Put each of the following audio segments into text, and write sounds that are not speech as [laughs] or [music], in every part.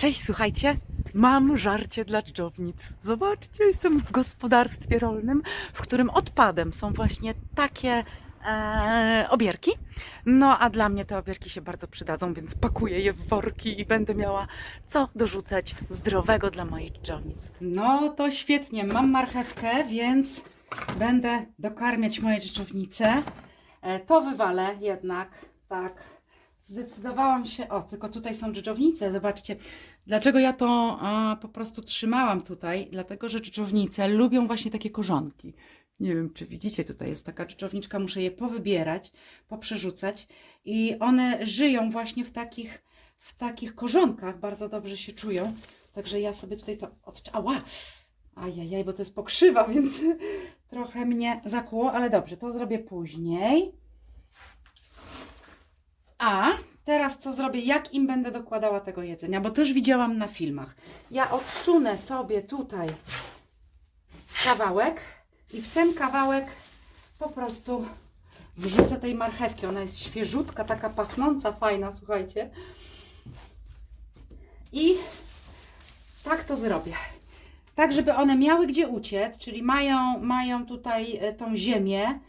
Cześć, słuchajcie. Mam żarcie dla dżdżownic. Zobaczcie, jestem w gospodarstwie rolnym, w którym odpadem są właśnie takie e, obierki. No a dla mnie te obierki się bardzo przydadzą, więc pakuję je w worki i będę miała co dorzucać zdrowego dla moich dżdżownic. No to świetnie, mam marchewkę, więc będę dokarmiać moje dżdżownice. E, to wywalę jednak, tak. Zdecydowałam się, o, tylko tutaj są dżdżownice, zobaczcie. Dlaczego ja to a, po prostu trzymałam tutaj? Dlatego, że dżdżownice lubią właśnie takie korzonki. Nie wiem, czy widzicie, tutaj jest taka dżdżowniczka, muszę je powybierać, poprzerzucać i one żyją właśnie w takich, w takich korzonkach, bardzo dobrze się czują. Także ja sobie tutaj to odcz... Ała! Ajajaj, bo to jest pokrzywa, [laughs] więc trochę mnie zakłuło, ale dobrze, to zrobię później. A teraz co zrobię? Jak im będę dokładała tego jedzenia? Bo też widziałam na filmach. Ja odsunę sobie tutaj kawałek i w ten kawałek po prostu wrzucę tej marchewki. Ona jest świeżutka, taka pachnąca, fajna, słuchajcie. I tak to zrobię. Tak, żeby one miały gdzie uciec, czyli mają, mają tutaj e, tą ziemię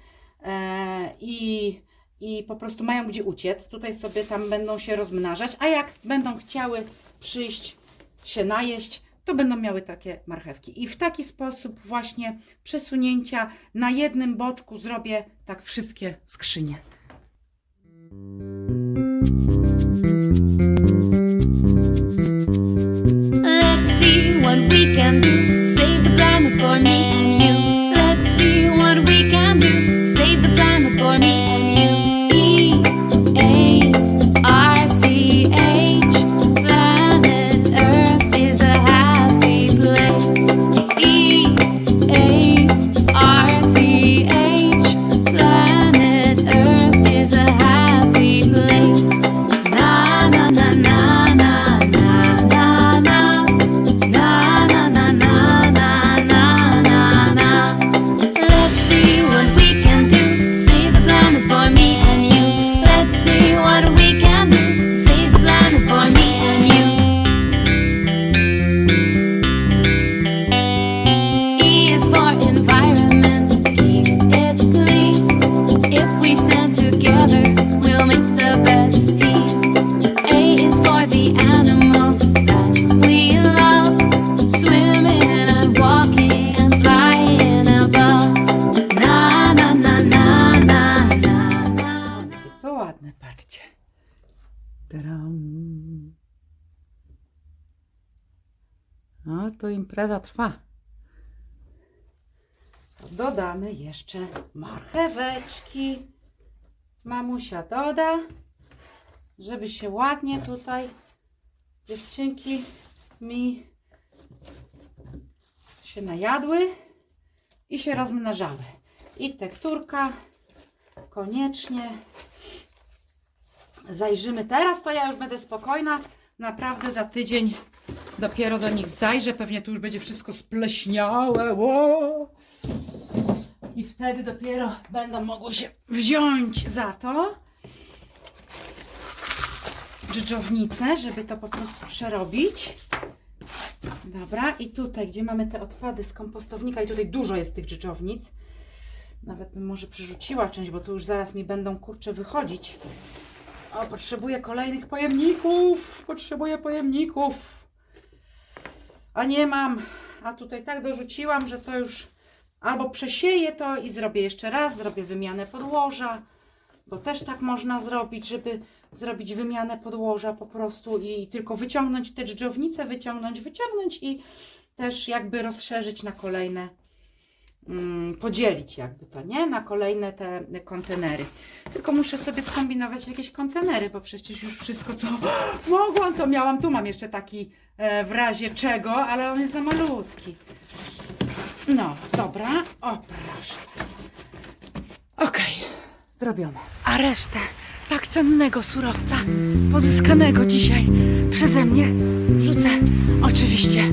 e, i i po prostu mają gdzie uciec. Tutaj sobie tam będą się rozmnażać, a jak będą chciały przyjść się najeść, to będą miały takie marchewki. I w taki sposób właśnie przesunięcia na jednym boczku zrobię tak wszystkie skrzynie. Let's see what we can do. Ładne, patrzcie. Tadam. No to impreza trwa. Dodamy jeszcze marcheweczki. Mamusia doda, żeby się ładnie tutaj dziewczynki mi się najadły i się rozmnażały. I tekturka koniecznie zajrzymy teraz, to ja już będę spokojna. Naprawdę za tydzień dopiero do nich zajrzę. Pewnie tu już będzie wszystko spleśniałe. I wtedy dopiero będą mogły się wziąć za to dżdżownicę, żeby to po prostu przerobić. Dobra, i tutaj, gdzie mamy te odpady z kompostownika, i tutaj dużo jest tych dżdżownic. Nawet może przerzuciła część, bo tu już zaraz mi będą kurcze wychodzić. O, potrzebuję kolejnych pojemników. Potrzebuję pojemników. A nie mam. A tutaj tak dorzuciłam, że to już albo przesieję to i zrobię jeszcze raz, zrobię wymianę podłoża, bo też tak można zrobić, żeby zrobić wymianę podłoża po prostu i tylko wyciągnąć te dżdżownice, wyciągnąć, wyciągnąć i też jakby rozszerzyć na kolejne podzielić jakby to, nie? Na kolejne te kontenery. Tylko muszę sobie skombinować jakieś kontenery, bo przecież już wszystko, co [gasps] mogłam, to miałam. Tu mam jeszcze taki e, w razie czego, ale on jest za malutki. No, dobra. O, proszę bardzo. Okej, zrobione. A resztę tak cennego surowca, pozyskanego dzisiaj przeze mnie, wrzucę oczywiście